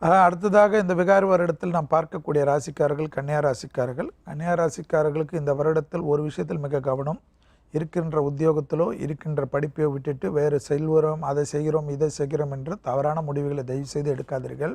அடுத்ததாக இந்த விகார வருடத்தில் நாம் பார்க்கக்கூடிய ராசிக்காரர்கள் கன்னியா ராசிக்காரர்கள். கன்னியா ராசிக்காரர்களுக்கு இந்த வருடத்தில் ஒரு விஷயத்தில் மிக கவனம். இருக்கின்ற உத்தியோகத்திலோ இருக்கின்ற படிப்பையோ விட்டுட்டு வேறு செல்வரும் அதை செய்கிறோம் இதை செய்கிறோம் என்று தவறான முடிவுகளை தயவு செய்து எடுக்காதீர்கள்.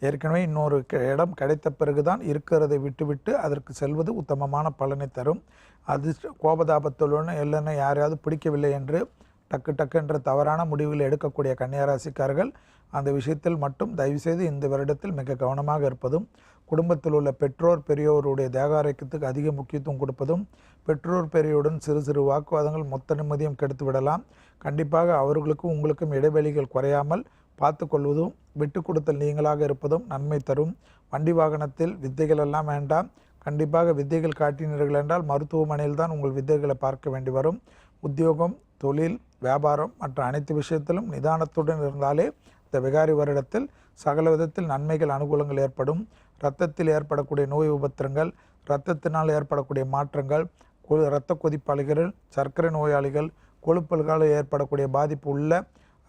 ஏற்கனவே இன்னொரு க- இடம் கிடைத்த பிறகுதான் இருக்கிறதை விட்டுவிட்டு அதற்கு செல்வது உத்தமமான பலனை தரும். அது கோபதாபத்துடன் இல்லைன்னா யாரையாவது பிடிக்கவில்லை என்று டக்கு டக்கு என்ற தவறான முடிவுகளை எடுக்கக்கூடிய கன்னியராசிக்காரர்கள் அந்த விஷயத்தில் மட்டும் தயவுசெய்து இந்த வருடத்தில் மிக கவனமாக இருப்பதும் குடும்பத்தில் உள்ள பெற்றோர் பெரியோருடைய தேகாரோக்கியத்துக்கு அதிக முக்கியத்துவம் கொடுப்பதும் பெற்றோர் பெரியோருடன் சிறு சிறு வாக்குவாதங்கள் மொத்த நிம்மதியும் கெடுத்து விடலாம். கண்டிப்பாக அவர்களுக்கும் உங்களுக்கும் இடைவெளிகள் குறையாமல் பார்த்து கொள்வதும் விட்டு கொடுத்தல் நீங்களாக இருப்பதும் நன்மை தரும். வண்டி வாகனத்தில் வித்தைகள் எல்லாம் வேண்டாம். கண்டிப்பாக வித்தைகள் காட்டினீர்கள் என்றால் மருத்துவமனையில் தான் உங்கள் வித்தைகளை பார்க்க வேண்டி வரும். உத்தியோகம் தொழில் வியாபாரம் மற்ற அனைத்து விஷயத்திலும் நிதானத்துடன் இருந்தாலே இந்த விகாரி வருடத்தில் சகல விதத்தில் நன்மைகள் அனுகூலங்கள் ஏற்படும். இரத்தத்தில் ஏற்படக்கூடிய நோய் உபத்திரங்கள் இரத்தத்தினால் ஏற்படக்கூடிய மாற்றங்கள் இரத்த கொதிப்பாளிகள் சர்க்கரை நோயாளிகள் கொழுப்பல்களால் ஏற்படக்கூடிய பாதிப்பு உள்ள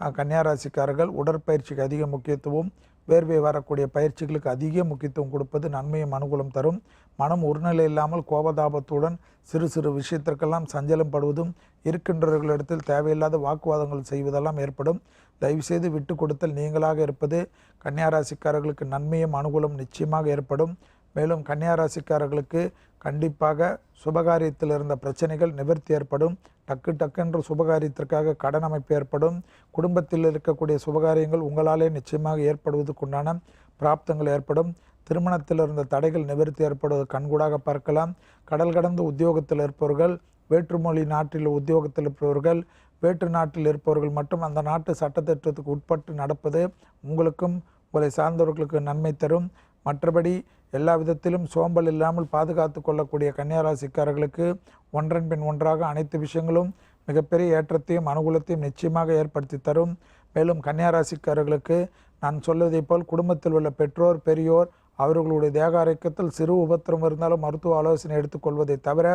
கன்னியாராசிக்காரர்கள் உடற்பயிற்சிக்கு அதிக முக்கியத்துவம் வேர்வை வரக்கூடிய பயிற்சிகளுக்கு அதிக முக்கியத்துவம் கொடுப்பது நன்மையும் அனுகூலம் தரும். மனம் ஒருநிலை இல்லாமல் கோபதாபத்துடன் சிறு சிறு விஷயத்திற்கெல்லாம் சஞ்சலம் படுவதும் இருக்கின்றவர்களிடத்தில் தேவையில்லாத வாக்குவாதங்கள் செய்வதெல்லாம் ஏற்படும். தயவுசெய்து விட்டு கொடுத்தல் நீங்களாக இருப்பது கன்னியாராசிக்காரர்களுக்கு நன்மையும் அனுகூலம் நிச்சயமாக ஏற்படும். மேலும் கன்னியாராசிக்காரர்களுக்கு கண்டிப்பாக சுபகாரியத்தில் இருந்த பிரச்சனைகள் நிவர்த்தி ஏற்படும். டக்கு டக்குன்ற சுபகாரியத்திற்காக கடன் அமைப்பு ஏற்படும். குடும்பத்தில் இருக்கக்கூடிய சுபகாரியங்கள் உங்களாலே நிச்சயமாக ஏற்படுவதற்குண்டான பிராப்தங்கள் ஏற்படும். திருமணத்தில் இருந்த தடைகள் நிவர்த்தி ஏற்படுவது கண்கூடாக பார்க்கலாம். கடல் கடந்த உத்தியோகத்தில் இருப்பவர்கள் வேற்றுமொழி நாட்டில் உத்தியோகத்தில் இருப்பவர்கள் வேற்று நாட்டில் இருப்பவர்கள் மட்டும் அந்த நாட்டு சட்டத்திட்டத்துக்கு உட்பட்டு நடப்பது உங்களுக்கும் உங்களை சார்ந்தவர்களுக்கு நன்மை தரும். மற்றபடி எல்லா விதத்திலும் சோம்பல் இல்லாமல் பாதுகாத்து கொள்ளக்கூடிய கன்னியாராசிக்காரர்களுக்கு ஒன்றன் பின் ஒன்றாக அனைத்து விஷயங்களும் மிகப்பெரிய ஏற்றத்தையும் அனுகூலத்தையும் நிச்சயமாக ஏற்படுத்தி தரும். மேலும் கன்னியாராசிக்காரர்களுக்கு நான் சொல்வதைப் போல் குடும்பத்தில் உள்ள பெற்றோர் பெரியோர் அவர்களுடைய தேக ஆரோக்கியத்தில் சிறு உபத்திரம் இருந்தாலும் மருத்துவ ஆலோசனை எடுத்துக்கொள்வதை தவிர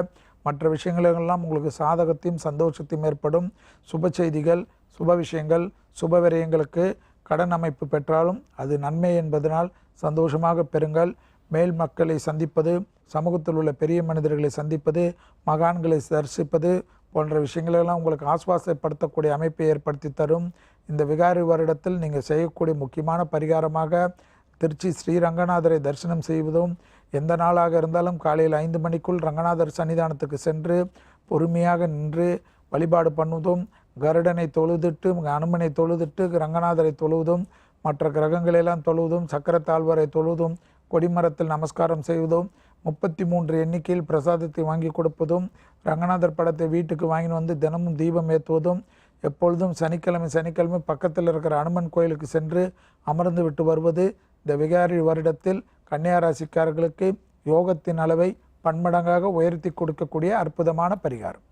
மற்ற விஷயங்களெல்லாம் உங்களுக்கு சாதகத்தையும் சந்தோஷத்தையும் ஏற்படும். சுப செய்திகள் சுப விஷயங்கள் சுப விரயங்களுக்கு கடன் அமைப்பு பெற்றாலும் அது நன்மை என்பதனால் சந்தோஷமாக பெறுங்கள். மேல் மக்களை சந்திப்பது சமூகத்தில் உள்ள பெரிய மனிதர்களை சந்திப்பது மகான்களை தரிசிப்பது போன்ற விஷயங்களெல்லாம் உங்களுக்கு ஆஸ்வாசப்படுத்தக்கூடிய அமைப்பை ஏற்படுத்தி தரும். இந்த விகாரி வருடத்தில் நீங்கள் செய்யக்கூடிய முக்கியமான பரிகாரமாக திருச்சி ஸ்ரீ ரங்கநாதரை தரிசனம் செய்வதும் எந்த நாளாக இருந்தாலும் காலையில் ஐந்து மணிக்குள் ரங்கநாதர் சன்னிதானத்துக்கு சென்று பொறுமையாக நின்று வழிபாடு பண்ணுவதும் கருடனை தொழுதுட்டு அனுமனை தொழுதுட்டு ரங்கநாதரை தொழுவதும் மற்ற கிரகங்களெல்லாம் தொழுவதும் சக்கரத்தாழ்வரை தொழுவதும் கொடிமரத்தில் நமஸ்காரம் செய்வதும் முப்பத்தி மூன்று எண்ணிக்கையில் பிரசாதத்தை வாங்கி கொடுப்பதும் ரங்கநாதர் படத்தை வீட்டுக்கு வாங்கின்னு வந்து தினமும் தீபம் ஏற்றுவதும் எப்பொழுதும் சனிக்கிழமை சனிக்கிழமை பக்கத்தில் இருக்கிற அனுமன் கோயிலுக்கு சென்று அமர்ந்து விட்டு வருவது இந்த விகாரி வருடத்தில் கன்னியாராசிக்காரர்களுக்கு யோகத்தின் அளவை பன்மடங்காக உயர்த்தி கொடுக்கக்கூடிய அற்புதமான பரிகாரம்.